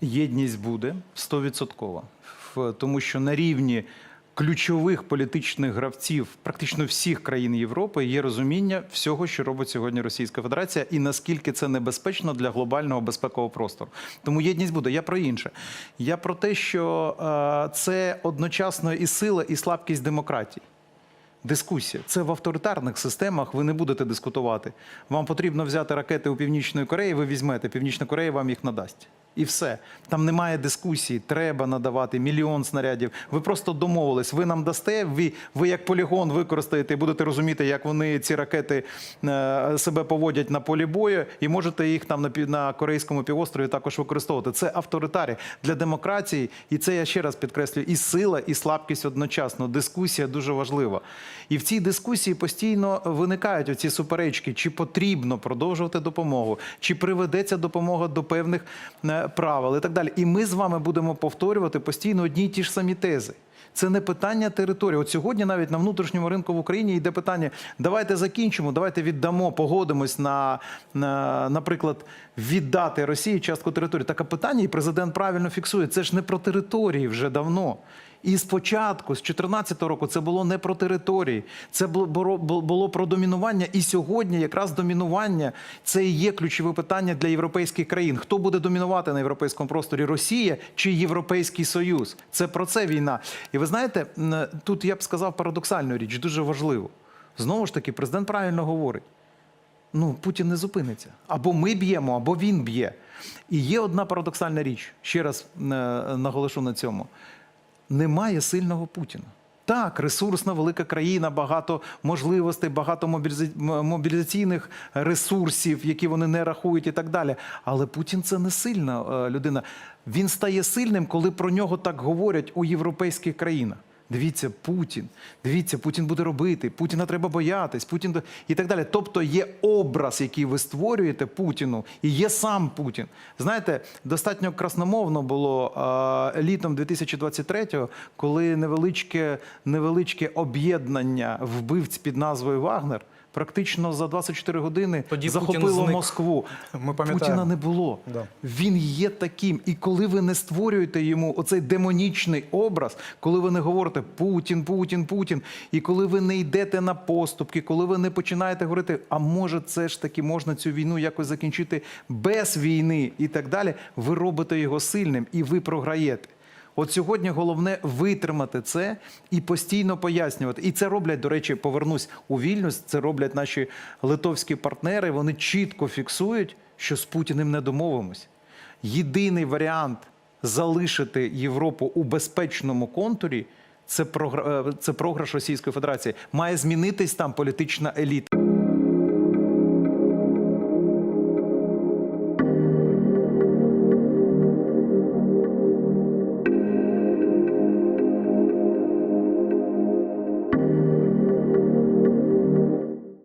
Єдність буде 100%. В- Тому що на рівні ключових політичних гравців практично всіх країн Європи є розуміння всього, що робить сьогодні Російська Федерація, і наскільки це небезпечно для глобального безпекового простору. Тому єдність буде. Я про інше. Я про те, що е, це одночасно і сила, і слабкість демократії. Дискусія. Це в авторитарних системах ви не будете дискутувати. Вам потрібно взяти ракети у Північної Кореї, ви візьмете. Північна Корея вам їх надасть. І все. Там немає дискусії, треба надавати мільйон снарядів. Ви просто домовились, ви нам дасте, ви, ви як полігон використаєте і будете розуміти, як вони ці ракети е, себе поводять на полі бою, і можете їх там на, на Корейському півострові також використовувати. Це авторитарі для демократії, і це я ще раз підкреслюю, і сила, і слабкість одночасно. Дискусія дуже важлива. І в цій дискусії постійно виникають оці суперечки, чи потрібно продовжувати допомогу, чи приведеться допомога до певних е, правил і так далі. І ми з вами будемо повторювати постійно одні й ті ж самі тези. Це не питання території. От сьогодні навіть на внутрішньому ринку в Україні йде питання: давайте закінчимо, давайте віддамо, погодимось на, на наприклад, віддати Росії частку території. Таке питання, і президент правильно фіксує. Це ж не про території вже давно. І спочатку, з 2014 року, це було не про території, це було, про домінування. І сьогодні якраз домінування це і є ключове питання для європейських країн. Хто буде домінувати на європейському просторі? Росія чи Європейський Союз? Це про це війна. І ви знаєте, тут я б сказав парадоксальну річ, дуже важливу. Знову ж таки, президент правильно говорить. Ну, Путін не зупиниться. Або ми б'ємо, або він б'є. І є одна парадоксальна річ. Ще раз е, наголошу на цьому немає сильного Путіна. Так, ресурсна велика країна, багато можливостей, багато мобілізаційних ресурсів, які вони не рахують, і так далі. Але Путін це не сильна е, людина. Він стає сильним, коли про нього так говорять у європейських країнах. Дивіться, Путін, дивіться, Путін буде робити, Путіна треба боятись, Путін і так далі. Тобто є образ, який ви створюєте Путіну, і є сам Путін. Знаєте, достатньо красномовно було е, літом 2023-го, коли невеличке, невеличке об'єднання вбивць під назвою Вагнер. Практично за 24 години Тоді захопило. Москву. Ми. Путіна не було. Да. Він є таким. І коли ви не створюєте йому оцей демонічний образ, коли ви не говорите Путін, Путін, Путін, і коли ви не йдете на поступки, коли ви не починаєте говорити, а може це ж таки можна цю війну якось закінчити без війни і так далі, ви робите його сильним і ви програєте. От сьогодні головне витримати це і постійно пояснювати. І це роблять, до речі, повернусь у Вільнюс. Це роблять наші литовські партнери. Вони чітко фіксують, що з Путіним не домовимось. Єдиний варіант залишити Європу у безпечному контурі. Це програ- е, це програш Російської Федерації. Має змінитись там політична еліта.